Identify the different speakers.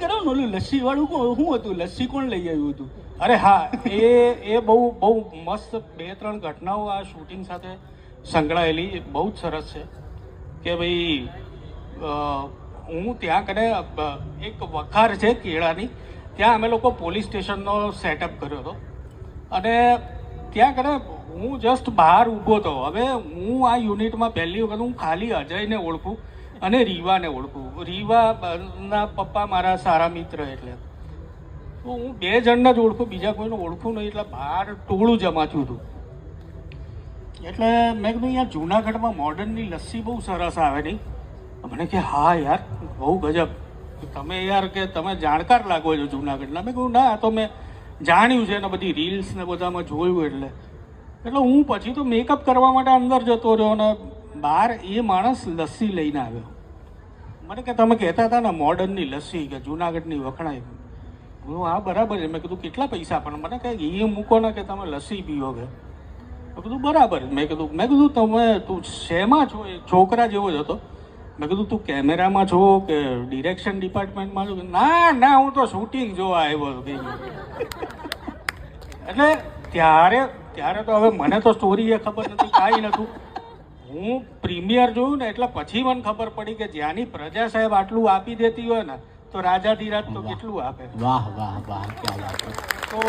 Speaker 1: કરો ને ઓલું લસ્સી વાળું શું હતું? લસ્સી કોણ લઈ આવ્યું હતું?
Speaker 2: અરે હા, એ એ બહુ બહુ મસ્ત બે, ત્રણ ઘટનાઓ આ શૂટિંગ સાથે સંકળાયેલી. બહુ જ સરસ છે કે ભાઈ હું ત્યાં કને એક વખાર છે કેળાની. ત્યાં અમે લોકો પોલીસ સ્ટેશનનો સેટઅપ કર્યો હતો. અને ત્યાં કને, હું જસ્ટ બહાર ઊભો હતો. હવે હું આ યુનિટમાં પહેલી વખત હું ખાલી અજયને ઓળખું. અને રીવાને ઓળખું. રીવા ના પપ્પા મારા સારા મિત્ર એટલે. તો હું બે જણને જ ઓળખું, બીજા કોઈને ઓળખું નહીં એટલે બહાર ટોળું જમાતું હતું. એટલે મેં કીધું અહીંયા જુનાગઢમાં મોડર્નની લસ્સી બહુ સરસ આવે નહીં. મને કે, હા યાર, બહુ ગજબ. તમે યાર કે તમે જાણકાર લાગો છો જુનાગઢના. મેં કહ્યું ના તો મેં જાણ્યું છે ને બધી રીલ્સ ને બધામાં જોયું એટલે. એટલે હું પછી તો મેકઅપ કરવા માટે અંદર જતો રહ્યો અને બહાર એ માણસ લસ્સી લઈને આવ્યો. મને કે તમે કહેતા હતા ને મોડર્નની લસ્સી કે જુનાગઢની વખણાય હું હા, બરાબર છે. મેં કીધું, કેટલા પૈસા? પણ મને કહે એ મૂકો ને કે તમે લસ્સી પીઓ કે. મેં કીધું, બરાબર મેં કીધું મેં કીધું, તમે, તું શેમાં છો? એ છોકરા જેવો જ હતો. મેં કીધું, તું કેમેરામાં છો કે ડિરેક્શન ડિપાર્ટમેન્ટમાં છો? ના ના, હું તો શૂટિંગ જોવા આવ્યો એટલે ત્યારે ત્યારે તો હવે મને તો સ્ટોરી એ ખબર નથી, કાંઈ નહોતું હું પ્રીમિયર જોયું ને એટલે પછી મને ખબર પડી કે જ્યાંની પ્રજા સાહેબ આટલું આપી દેતી હોય ને તો રાજાધીરાજ તો કેટલું આપે?
Speaker 3: વાહ વાહ વાહ
Speaker 2: તો